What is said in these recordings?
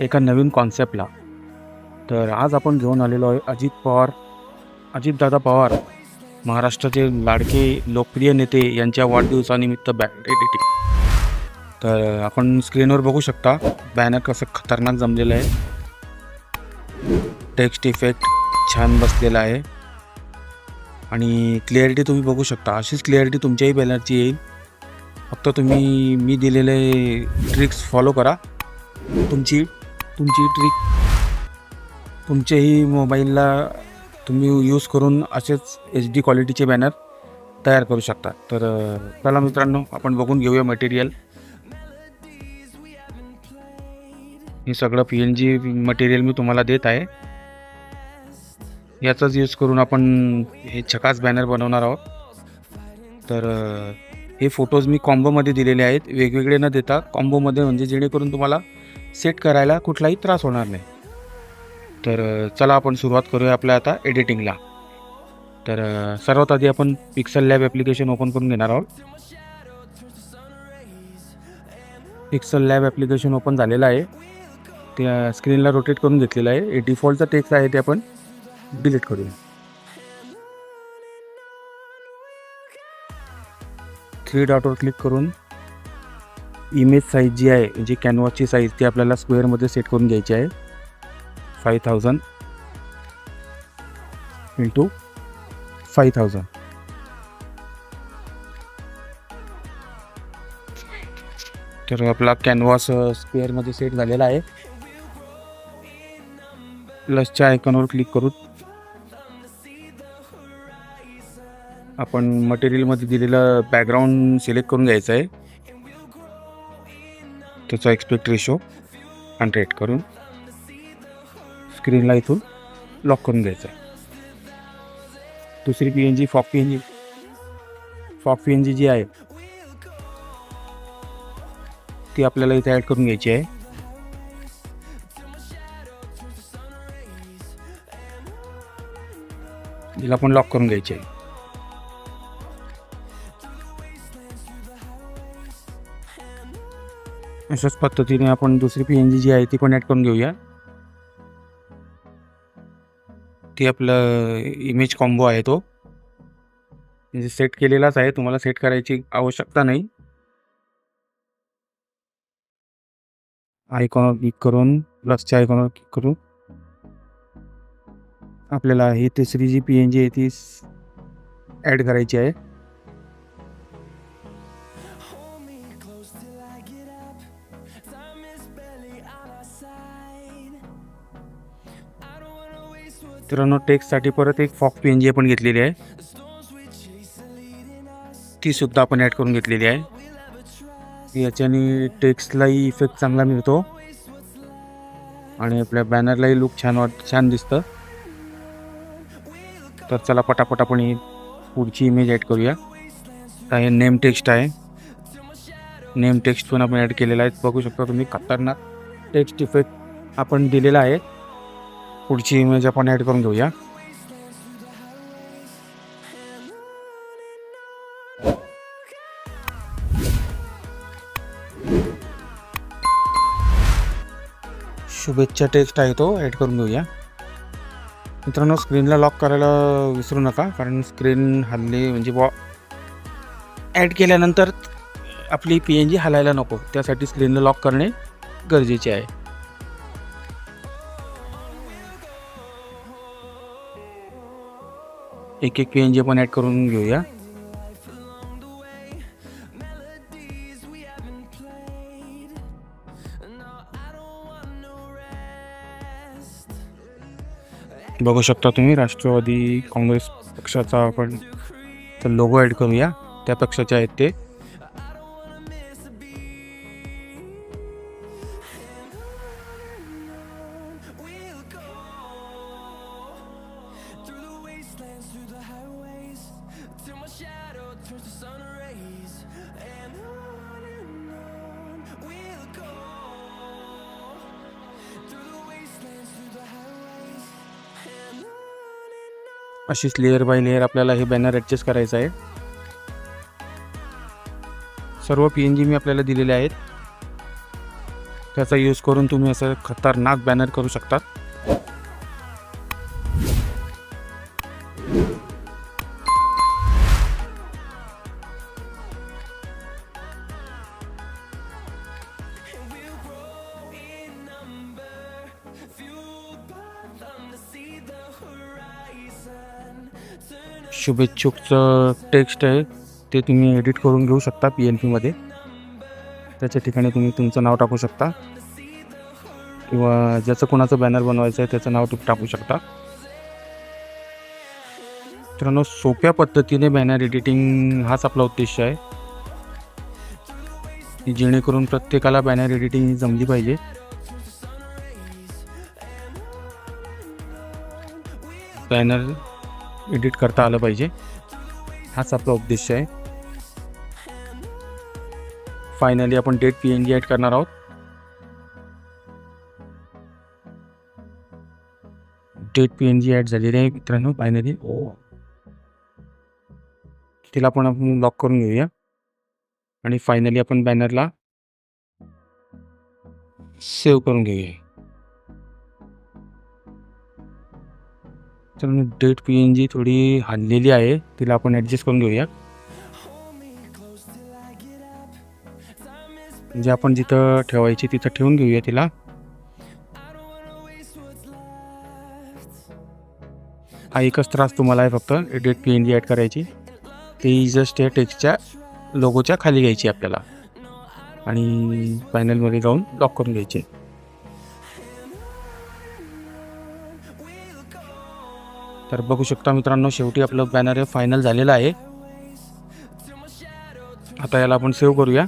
एका नवीन कॉन्सेप्टला तर आज आपण घेऊन आलेलो आहे अजित पवार. अजितदादा पवार महाराष्ट्राचे लाडके लोकप्रिय नेते यांच्या वाढदिवसानिमित्त बॅनर एडिटिंग तर आपण स्क्रीनवर बघू शकता बॅनर कसं खतरनाक जमलेलं आहे. टेक्स्ट इफेक्ट छान बसलेला आहे. आणि क्लिअरिटी तुम्ही बघू शकता. अशीच क्लिअरिटी तुमच्याही बॅनरची येईल. फक्त तुम्ही मी दिलेले ट्रिक्स फॉलो करा. तुमची तुमची ट्रिक तुमच्याही मोबाईलला तुम्ही यूज करून असेच एच डी क्वालिटीचे बॅनर तयार करू शकता. तर चला मित्रांनो आपण बघून घेऊया मटेरियल हे सगळं पी एन जी मटेरियल मी तुम्हाला देत आहे. याचाच यूज करून आपण हे छकास बॅनर बनवणार आहोत. तर हे फोटोज मी कॉम्बोमध्ये दिलेले आहेत. वेगवेगळे न देता कॉम्बोमध्ये म्हणजे जेणेकरून तुम्हाला सेट करायला कुठलाही त्रास होणार नाही. तर चला आपण सुरुवात करूया आपल्या आता एडिटिंगला. तर सर्वात आधी आपण पिक्सल लॅब ॲप्लिकेशन ओपन करून घेणार आहोत. पिक्सल लॅब ॲप्लिकेशन ओपन झालेलं आहे. त्या स्क्रीनला रोटेट करून घेतलेलं आहे. हे डिफॉल्टचं टेक्स्ट आहे ते आपण डिलीट करूया. थ्री डॉटवर क्लिक करून इमेज साईज जी आहे म्हणजे कॅनव्हासची साईज ती आपल्याला स्क्वेअरमध्ये सेट करून घ्यायची आहे. Five thousand into five thousand तर आपला कॅनव्हास स्क्वेअरमध्ये सेट झालेला आहे. प्लसच्या आयकॉनवर क्लिक करू आपण मटेरियलमध्ये दिलेलं बॅकग्राऊंड सिलेक्ट करून घ्यायचं आहे. त्याचा एक्सपेक्ट रेशो हंड्रेड करून स्क्रीनला इथून लॉक करून घ्यायचं आहे. दुसरी पी एन जी फॉक पी एन जी फॉक पी एन जी जी आहे ती आपल्याला इथे ॲड करून घ्यायची आहे. तिला पण लॉक करून घ्यायची आहे. अशाच पद्धतीने आपण दुसरी पी एन जी जी आहे ती पण ॲड करून घेऊया. ती आपलं इमेज कॉम्बो आहे तो. म्हणजे सेट केलेलाच आहे तुम्हाला सेट करायची आवश्यकता नाही. आयकॉनवर क्लिक करून प्लसच्या आयकॉनवर क्लिक करून आपल्याला ही तिसरी जी पी एन जी आहे ती ॲड करायची आहे. मित्रांनो टेक्ससाठी परत एक फॉक पी एन जी आपण घेतलेली आहे. तीसुद्धा ती सुद्धा आपण ॲड करून घेतलेली आहे. याच्याने टेक्स्टलाही इफेक्ट चांगला मिळतो. आणि आपल्या बॅनरलाही लुक छान वाट छान दिसतं. तर चला पटापट आपण ही पुढची इमेज ॲड करूया. आता हे नेम टेक्स्ट आहे. नेम टेक्स्ट पण आपण ॲड केलेला आहे. बघू शकता तुम्ही खतरनाक टेक्स्ट इफेक्ट आपण दिलेला आहे. पुढची इमेज आपण ॲड करून घेऊया. शुभेच्छा टेक्स्ट आहे तो ॲड करून घेऊया. मित्रांनो स्क्रीनला लॉक करायला विसरू नका कारण स्क्रीन हल्ली म्हणजे बॉ ॲड केल्यानंतर आपली पी एन जी हलायला नको. त्यासाठी स्क्रीनला लॉक करणे गरजेचे आहे. एक एक पी एन जी पण ॲड करून घेऊया. बघू शकता तुम्ही राष्ट्रवादी काँग्रेस पक्षाचा आपण लोगो ॲड करूया. त्या पक्षाचे आहेत ते. अशीच लेअर बाय लेअर आपल्याला हे बॅनर ॲडजस्ट करायचं आहे. सर्व पी एन जी मी आपल्याला दिलेले आहेत. त्याचा यूज करून तुम्ही असं खतरनाक बॅनर करू शकतात. शुभेच्छुकचं टेक्स्ट आहे. ते तुम्ही एडिट करून घेऊ शकता पी एन पीमध्ये त्याच्या ठिकाणी तुम्ही तुमचं नाव टाकू शकता. किंवा ज्याचं कोणाचं बॅनर बनवायचं आहे त्याचं नाव तुम्ही टाकू शकता. मित्रांनो सोप्या पद्धतीने बॅनर एडिटिंग हाच आपला उद्देश आहे. जेणेकरून प्रत्येकाला बॅनर एडिटिंग जमली पाहिजे. बॅनर एडिट करता आलं पाहिजे. हाच आपला उद्देश आहे. फायनली आपण date P N G add करणार आहोत. Date P N G add झालेली आहे मित्रांनो फायनली तिला आपण लॉक करून घेऊया. आणि फायनली आपण बॅनरला सेव्ह करून घेऊया. तर डेट पी एन जी थोडी हललेली आहे तिला आपण ॲडजस्ट करून घेऊया म्हणजे आपण जिथं ठेवायची तिथं ठेवून घेऊया तिला. हा एकच त्रास तुम्हाला आहे फक्त date P N G add करायची. ती जस्ट या टेक्स्टच्या लोगोच्या खाली घ्यायची आपल्याला. आणि पॅनलमध्ये जाऊन लॉक करून घ्यायची. तर बघू शकता मित्रांनो शेवटी आपलं बॅनर हे फायनल झालेलं आहे. आता याला आपण सेव्ह करूया.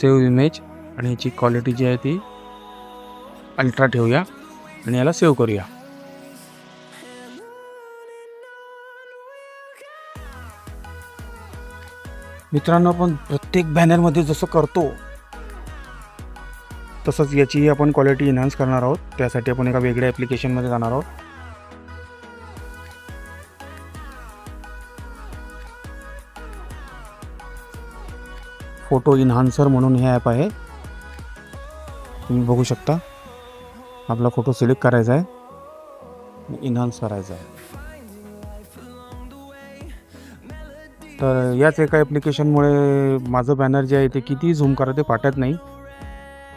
सेव्ह इमेज आणि याची क्वालिटी जी आहे ती अल्ट्रा ठेवूया आणि याला सेव्ह करूया. मित्रांनो आपण प्रत्येक बॅनरमध्ये जसं करतो तसंच याची आपण क्वालिटी इन्हान्स करणार आहोत. त्यासाठी आपण एका वेगळ्या ॲप्लिकेशनमध्ये जाणार आहोत. फोटो इन्हान्सर म्हणून हे ॲप आहे. तुम्ही बघू शकता. आपला फोटो सिलेक्ट करायचा आहे. इन्हान्स करायचा आहे. तर याच एका ॲप्लिकेशनमुळे माझं बॅनर जे आहे ते किती झूम करा ते फाटत नाही.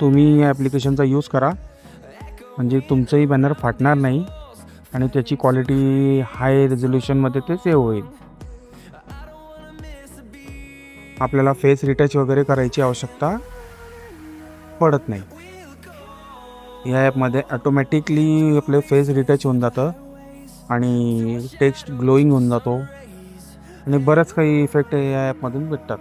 तुम्ही या ॲप्लिकेशनचा यूज करा. म्हणजे तुमचंही बॅनर फाटणार नाही. आणि त्याची क्वालिटी हाय रेझोल्युशनमध्ये ते सेव्ह होईल. आपल्याला फेस रिटच वगैरे करायची आवश्यकता पडत नाही. या ॲपमध्ये ॲटोमॅटिकली आपले फेस रिटच होऊन जातं आणि टेक्स्ट ग्लोईंग होऊन जातो आणि बरंच काही इफेक्ट या ॲपमधून भेटतात.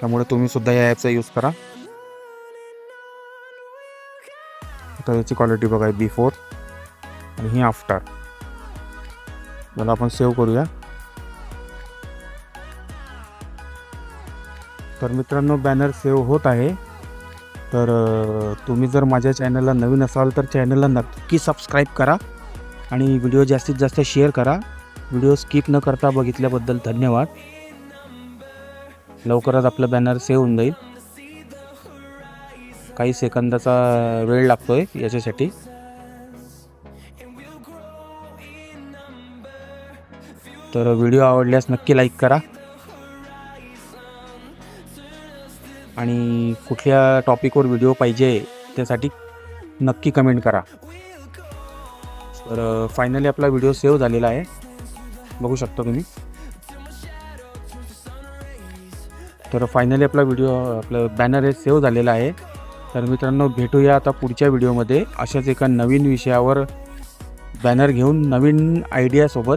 त्यामुळे तुम्ही सुद्धा या ॲपचा यूज करा. आता याची क्वालिटी बघा बिफोर आणि ही आफ्टर याला आपण सेव्ह करूया. तर मित्रांनो बॅनर सेव्ह होत आहे. तर तुम्ही जर माझ्या चॅनलला नवीन असाल तर चॅनलला नक्की सबस्क्राईब करा आणि व्हिडिओ जास्तीत जास्त शेअर करा. व्हिडिओ स्किप न करता बघितल्याबद्दल धन्यवाद. लवकरच आपलं बॅनर सेव्ह होऊन जाईल. काही सेकंदाचा वेळ लागतोय याच्यासाठी. तर व्हिडिओ आवडल्यास नक्की लाईक करा. आणि कुठल्या टॉपिकवर व्हिडिओ पाहिजे त्यासाठी नक्की कमेंट करा. तर फायनली आपला व्हिडिओ सेव्ह झालेला आहे. बघू शकता तुम्ही. तर फायनली आपला व्हिडिओ आपलं बॅनर हे सेव्ह झालेला आहे. तर मित्रांनो भेटूया आता पुढच्या व्हिडिओमध्ये अशाच एका नवीन विषयावर बॅनर घेऊन नवीन आयडियासोबत